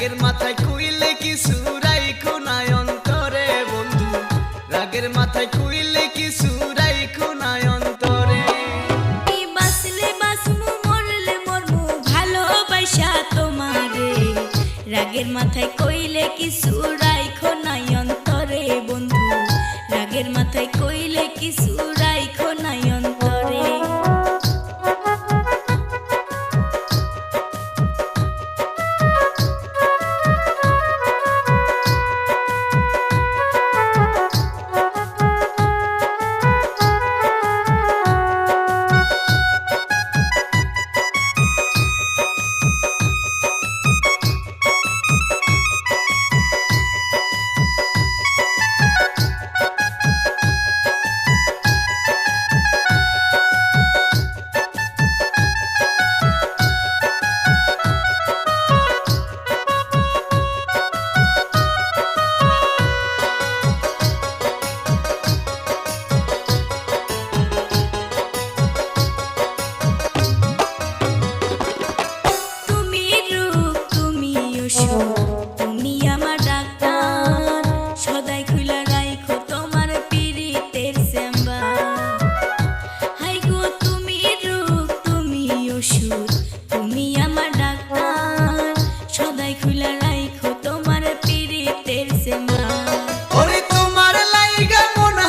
রাগের মাথায় কইলে কি সুরাই খোনায় অন্তরে, বন্ধু? রাগের মাথায় কইলে কি সুরাই খোনায় অন্তরে? বাসলে বাসমু মরলে মরমু, ভালোবাসা তোমারে। রাগের মাথায় কইলে কি সুরাই খোনাই অন্তরে, বন্ধু? রাগের মাথায় কইলে কি সুরাই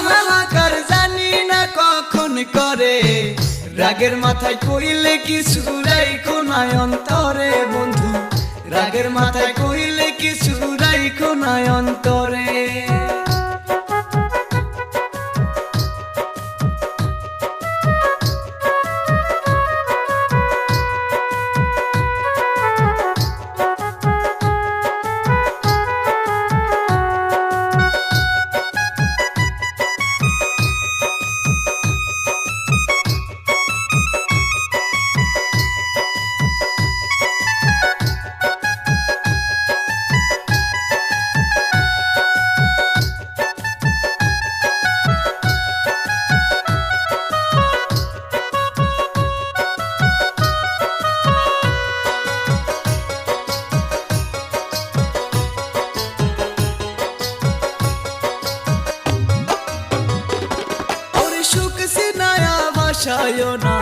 হাহাকার জানি না কখন করে। রাগের মাথায় কইলে কি সুরাই কোনায় অন্তরে বন্ধু। রাগের মাথায় কইলে কি সুরাই কোনায় অন্তরে। ভাসায় না,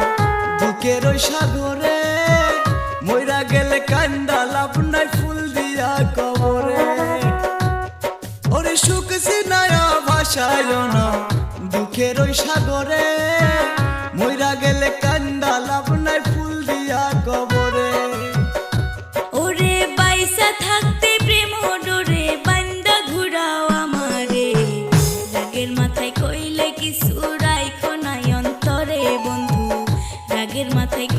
বুকের ওই সাগরে। মইরা গেলে কান্দা লাভ নাই ফুল দিয়া কবরে। ওরে সুখ সিনায়া, ভাসায় না, বুকের ওই সাগরে। মইরা গেলে কান্দা লাভ নাই ফুল দিয়া কবরে। রাগের মাথায়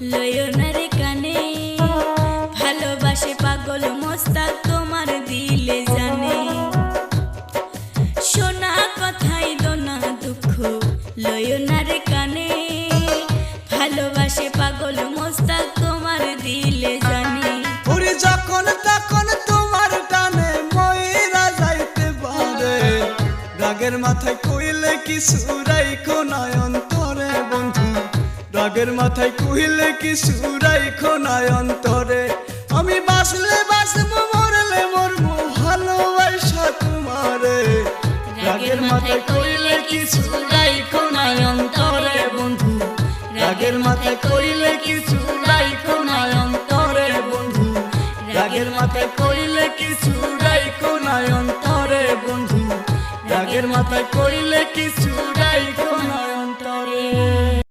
লয় না রে কানে, ভালোবাসে পাগল মস্তাক তোমার দিলে জানে। শোনা কথাই দোনা দুঃখ লয় না রে কানে, ভালোবাসে পাগল মস্তাক তোমার দিলে জানে। ওরে যখন তখন তোমার টানে ময়রা যাইতে পারে, রাগের মাথায় কইলে কি সুরাই বন্ধু রাগের মাথায় কইলে কি সুরাই খোনায় অন্তরে? আমি বাসলে বাসবো মরলে মরবো ভালোবাসা তোমারে। রাগের মাথায় কইলে কি সুরাই খোনায় অন্তরে বন্ধু? রাগের মাথায় কইলে কি সুরাই খোনায় অন্তরে বন্ধু? রাগের মাথায় কইলে কি সুরাই খোনায় অন্তরে বন্ধু? রাগের মাথায় করিলে কিছু রাইখো না অন্তরে?